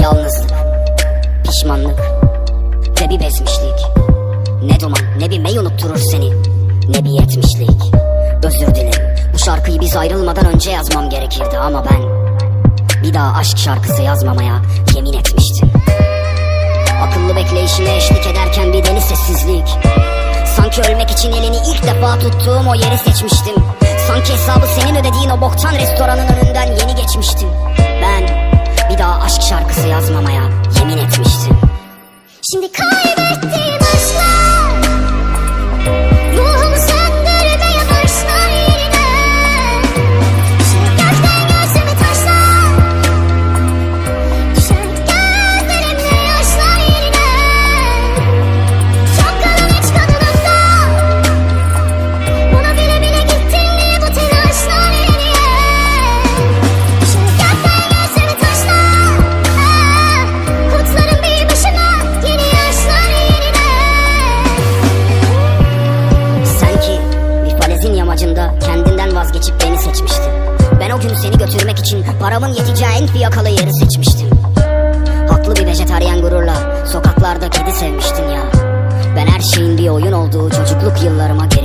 Yalnızlık, pişmanlık ve bir bezmişlik. Ne duman ne bir mey unutturur seni. Ne bir yetmişlik. Özür dilerim. Bu şarkıyı biz ayrılmadan önce yazmam gerekirdi ama ben Bir daha aşk şarkısı yazmamaya yemin etmiştim. Akıllı bekleyişime eşlik ederken bir deli sessizlik. Sanki ölmek için elini ilk defa tuttuğum o yeri seçmiştim. Sanki hesabı senin ödediğin o boktan restoranın önünden yeni geçmiştim. Ben bir daha aşk şarkısı yazmamaya yemin etmiştim. Şimdi kaybettiğim falezin yamacında kendinden vazgeçip beni seçmiştin. Ben o gün seni götürmek için paramın yeteceği en fiyakalı yeri seçmiştim. Haklı bir vejetaryen gururla sokaklarda kedi sevmiştin ya. Ben her şeyin bir oyun olduğu çocukluk yıllarıma geri